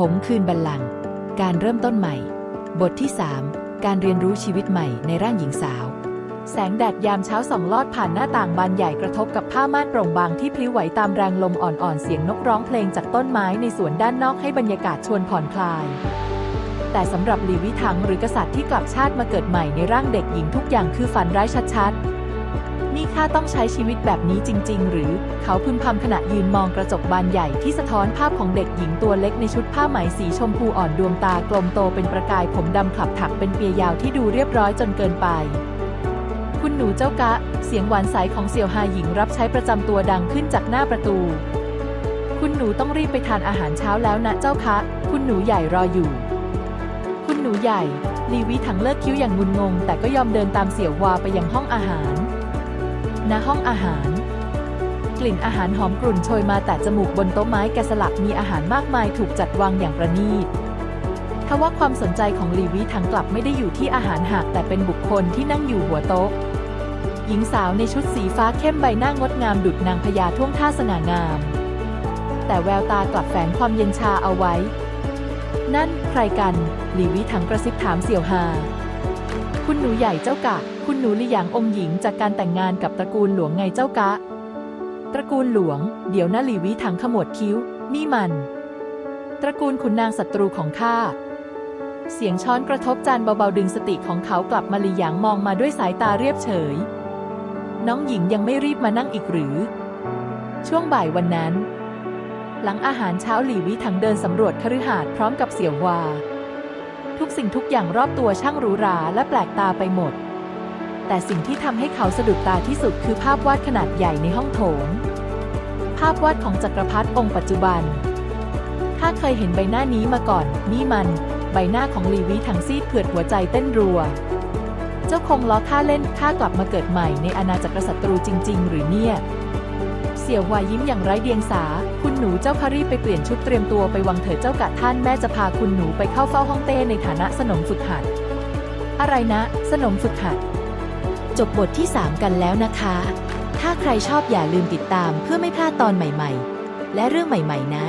หงคืนบัลลังก์การเริ่มต้นใหม่ บทที่ 3 การเรียนรู้ชีวิตใหม่ในร่างหญิงสาว แสงแดดยามเช้าส่องลอดผ่านหน้าต่างบานใหญ่กระทบกับผ้าม่านโปร่งบางที่พลิ้วไหวตามแรงลมอ่อนๆ เสียงนกร้องเพลงจากต้นไม้ในสวนด้านนอกให้บรรยากาศชวนผ่อนคลาย แต่สำหรับลีวิถังหรือกษัตริย์ที่กลับชาติมาเกิดใหม่ในร่างเด็กหญิงทุกอย่างคือฝันร้ายชัดๆ นี่ข้าต้องใช้ชีวิตแบบนี้จริง ๆ หรือ เขาพึมพำขณะยืนมองกระจกบานใหญ่ที่สะท้อนภาพของเด็กหญิงตัวเล็กในชุดผ้าไหมสีชมพูอ่อนดวงตากลมโตเป็นประกายผมดำขลับถักเป็นเปียยาวที่ดูเรียบร้อยจนเกินไป คุณหนูเจ้ากะ เสียงหวานใสของเสี่ยวฮาหญิงรับใช้ประจำตัวดังขึ้นจากหน้าประตู คุณหนูต้องรีบไปทานอาหารเช้าแล้วนะเจ้าคะ คุณหนูใหญ่รออยู่ คุณหนูใหญ่ลีวีถังเลิกคิ้วอย่างงุนงง แต่ก็ยอมเดินตามเสี่ยววาไปยังห้องอาหาร ณห้องอาหาร กลิ่นอาหารหอมกรุ่นโชยมาแต่จมูกบนโต๊ะไม้แกะสลักมีอาหารมากมายถูกจัดวางอย่างประณีตทว่าความสนใจของลีวีถังกลับไม่ได้อยู่ที่อาหารหากแต่เป็นบุคคลที่นั่งอยู่หัวโต๊ะ หญิงสาวในชุดสีฟ้าเข้มใบหน้างดงามดุจนางพญาท่วงท่าสง่างาม แต่แววตากลับแฝงความเย็นชาเอาไว้ นั่นใครกัน ลีวิถังกระซิบถามเสี่ยวฮา คุณหนูใหญ่เจ้ากะ คุณหนูลี่หยางองค์หญิงจากการแต่งงานกับตระกูลหลวงไงเจ้ากะ ตระกูลหลวง เดี๋ยวนะหลีวิถังขมวดคิ้ว นี่มัน ตระกูลขุนนางศัตรูของข้า เสียงช้อนกระทบจานเบาๆดึงสติของเขากลับมาลีหยางมองมาด้วยสายตาเรียบเฉย น้องหญิงยังไม่รีบมานั่งอีกหรือ ช่วงบ่ายวันนั้น หลังอาหารเช้าหลีวิถังเดินสำรวจคฤหาสน์พร้อมกับเสี่ยววา ทุกสิ่งทุกอย่างรอบตัวช่างหรูหราและแปลกตาไปหมด แต่สิ่งที่ทำให้เขาสะดุดตาที่สุดคือภาพวาดขนาดใหญ่ในห้องโถง ภาพวาดของจักรพรรดิองค์ปัจจุบันถ้าเคยเห็นใบหน้านี้มาก่อน นี่มัน ใบหน้าของลีวิถังซีดเผือดหัวใจเต้นรัว เจ้าคงล้อข้าเล่นข้ากลับมาเกิดใหม่ในอาณาจักรศัตรูจริง ๆ หรือเนี่ย สี่ยววายิ้มอย่างไร้เดียงสา คุณหนูเจ้าคารีบไปเปลี่ยนชุดเตรียมตัวไปวังเถิดเจ้ากะท่านแม่จะพาคุณหนูไปเข้าเฝ้าห้องเต้ในฐานะสนมฝึกหัด อะไรนะ สนมฝึกหัด จบบทที่ 3 กันแล้วนะคะ ถ้าใครชอบอย่าลืมติดตามเพื่อไม่พลาดตอนใหม่ ๆ และเรื่องใหม่ ๆ นะ